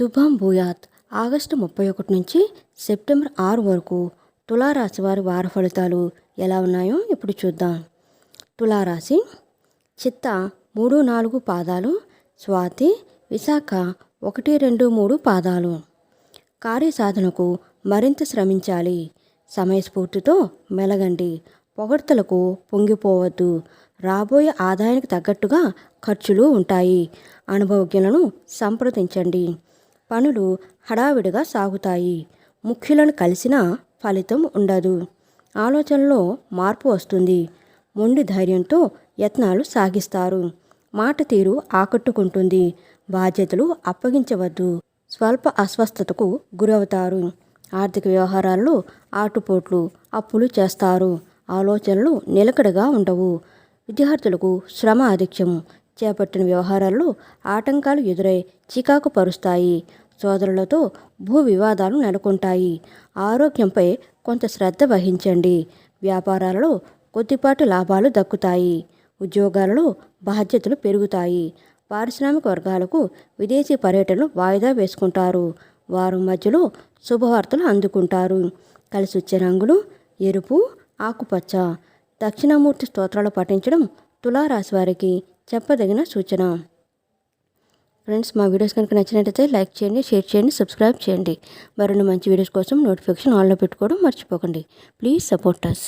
శుభం భూయాత్. ఆగస్టు ముప్పై ఒకటి నుంచి సెప్టెంబర్ ఆరు వరకు తులారాశి వారి వార ఫలితాలు ఎలా ఉన్నాయో ఇప్పుడు చూద్దాం. తులారాశి చిత్త మూడు నాలుగు పాదాలు స్వాతి విశాఖ ఒకటి రెండు మూడు పాదాలు. కార్యసాధనకు మరింత శ్రమించాలి. సమయస్ఫూర్తితో మెలగండి. పొగడ్తలకు పొంగిపోవద్దు. రాబోయే ఆదాయానికి తగ్గట్టుగా ఖర్చులు ఉంటాయి. అనుభవజ్ఞులను సంప్రదించండి. పనులు హడావిడిగా సాగుతాయి. ముఖ్యులను కలిసినా ఫలితం ఉండదు. ఆలోచనలో మార్పు వస్తుంది. మొండి ధైర్యంతో యత్నాలు సాగిస్తారు. మాట తీరు ఆకట్టుకుంటుంది. బాధ్యతలు అప్పగించవద్దు. స్వల్ప అస్వస్థతకు గురవుతారు. ఆర్థిక వ్యవహారాల్లో ఆటుపోట్లు అప్పులు చేస్తారు. ఆలోచనలు నిలకడగా ఉండవు. విద్యార్థులకు శ్రమ అధిక్యం. చేపట్టిన వ్యవహారాల్లో ఆటంకాలు ఎదురై చికాకు పరుస్తాయి. సోదరులతో భూ వివాదాలు నెలకొంటాయి. ఆరోగ్యంపై కొంత శ్రద్ధ వహించండి. వ్యాపారాలలో కొద్దిపాటి లాభాలు దక్కుతాయి. ఉద్యోగాలలో బాధ్యతలు పెరుగుతాయి. పారిశ్రామిక వర్గాలకు విదేశీ పర్యటనలు వాయిదా వేసుకుంటారు. వారు మధ్యలో శుభవార్తలు అందుకుంటారు. కలిసి వచ్చే రంగులు ఎరుపు ఆకుపచ్చ దక్షిణామూర్తి స్తోత్రాలు పఠించడం తులారాశి వారికి చెప్పదగిన సూచన. ఫ్రెండ్స్ మా వీడియోస్ కనుక నచ్చినట్లయితే లైక్ చేయండి షేర్ చేయండి సబ్స్క్రైబ్ చేయండి. మరిన్ని మంచి వీడియోస్ కోసం నోటిఫికేషన్ ఆన్లో పెట్టుకోవడం మర్చిపోకండి. Please support us